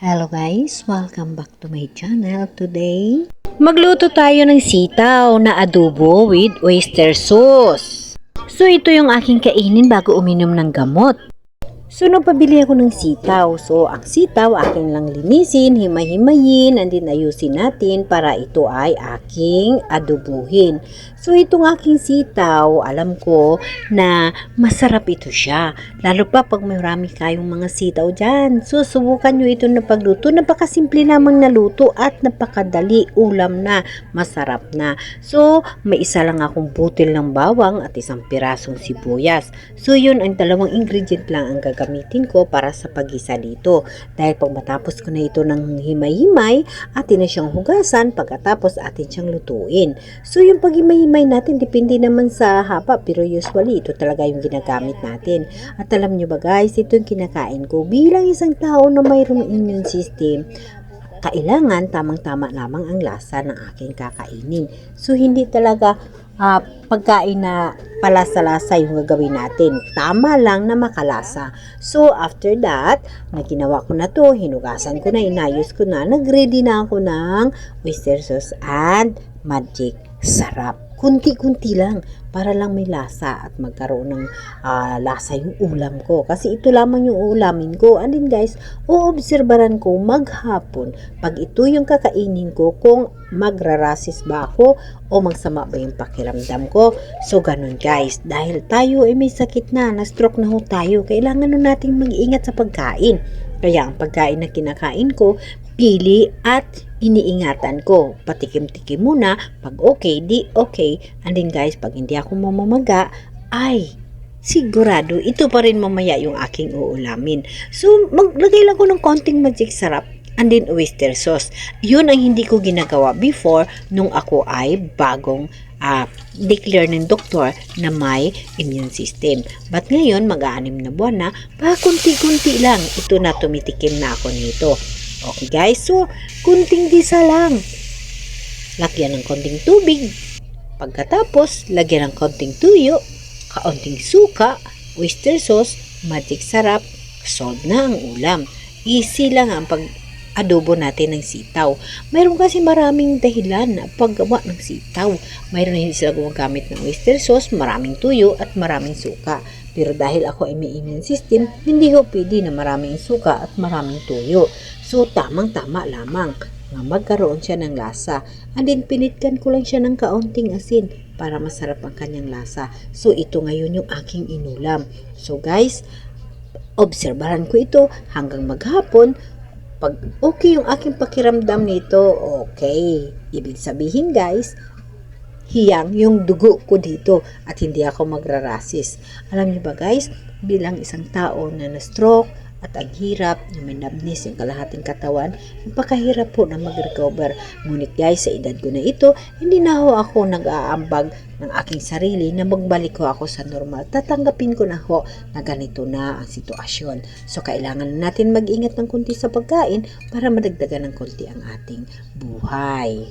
Hello guys, welcome back to my channel. Today, magluto tayo ng sitaw na adobo with oyster sauce. So ito yung aking kainin bago uminom ng gamot. So nagpabili ako ng sitaw. So ang sitaw akin lang linisin, himay-himayin, and then ayusin natin para ito ay aking adobuhin. So itong aking sitaw, alam ko na masarap ito siya. Lalo pa pag marami kayong mga sitaw dyan. So subukan nyo ito na pagluto. Napakasimple namang naluto at napakadali ulam na. Masarap na. So may isa lang akong butil ng bawang at isang pirasong sibuyas. So yun ang dalawang ingredient lang ang gagamitin ko para sa pagisa dito. Dahil pag matapos ko na ito ng himay-himay, atin na siyang hugasan pagkatapos atin siyang lutuin. So yung paghimay-himay natin depende naman sa haba pero usually ito talaga yung ginagamit natin. At alam nyo ba guys, ito yung kinakain ko bilang isang tao na mayroong immune system kailangan tamang-tama lamang ang lasa ng aking kakainin. So, hindi talaga ah, pagkain na palasa-lasa yung gagawin natin. Tama lang na makalasa. So, after that, na ginawa ko na to, hinugasan ko na, inayos ko na, nag-ready na ako ng oyster sauce and magic sarap. Kunti-kunti lang para lang may lasa at magkaroon ng ah, lasa yung ulam ko. Kasi ito lamang yung ulamin ko. And then guys, uobserbaran ko maghapon pag ito yung kakainin ko kung magrarasis ba ako o magsama ba yung pakiramdam ko. So ganun guys, dahil tayo ay may sakit na, na-stroke na ho tayo, kailangan nun nating mag-iingat sa pagkain. Kaya ang pagkain na kinakain ko, pili at iniingatan ko. Patikim-tikim muna. Pag okay, di okay. And then guys, pag hindi ako mamamaga, ay sigurado ito pa rin mamaya yung aking uulamin. So, maglagay lang ko ng konting magic sarap and then oyster sauce. Yun ang hindi ko ginagawa before nung ako ay bagong ah, declare ng doktor na may immune system. But ngayon, mag-aanim na buwan na, pa kunti-kunti lang, ito na tumitikim na ako nito. Okay guys, so kunting gisa lang. Lagyan ng konting tubig. Pagkatapos, lagyan ng konting tuyo, kaunting suka, oyster sauce, magic sarap, solve na ang ulam. Easy lang ang pag adobo natin ng sitaw. Mayroon kasi maraming dahilan na paggawa ng sitaw. Mayroon na hindi sila gumagamit ng oyster sauce, maraming tuyo at maraming suka. Pero dahil ako ay may immune system, hindi ko pwede na maraming suka at maraming tuyo. So, tamang-tama lamang nga magkaroon siya ng lasa. And then, pinitkan ko lang siya ng kaunting asin para masarap ang kanyang lasa. So, ito ngayon yung aking inulam. So, guys, obserbahan ko ito hanggang maghapon. Pag okay yung aking pakiramdam nito, okay. Ibig sabihin, guys, hiyang yung dugo ko dito at hindi ako magrarasis. Alam niyo ba guys, bilang isang tao na na-stroke at ang hirap, yung may numbness, yung kalahating katawan, napakahirap po na mag-recover. Ngunit guys, sa edad ko na ito, hindi na ho ako nag-aambag ng aking sarili na magbalik ko ako sa normal. Tatanggapin ko na ho na ganito na ang sitwasyon. So, kailangan natin mag-ingat ng kunti sa pagkain para madagdagan ng kunti ang ating buhay.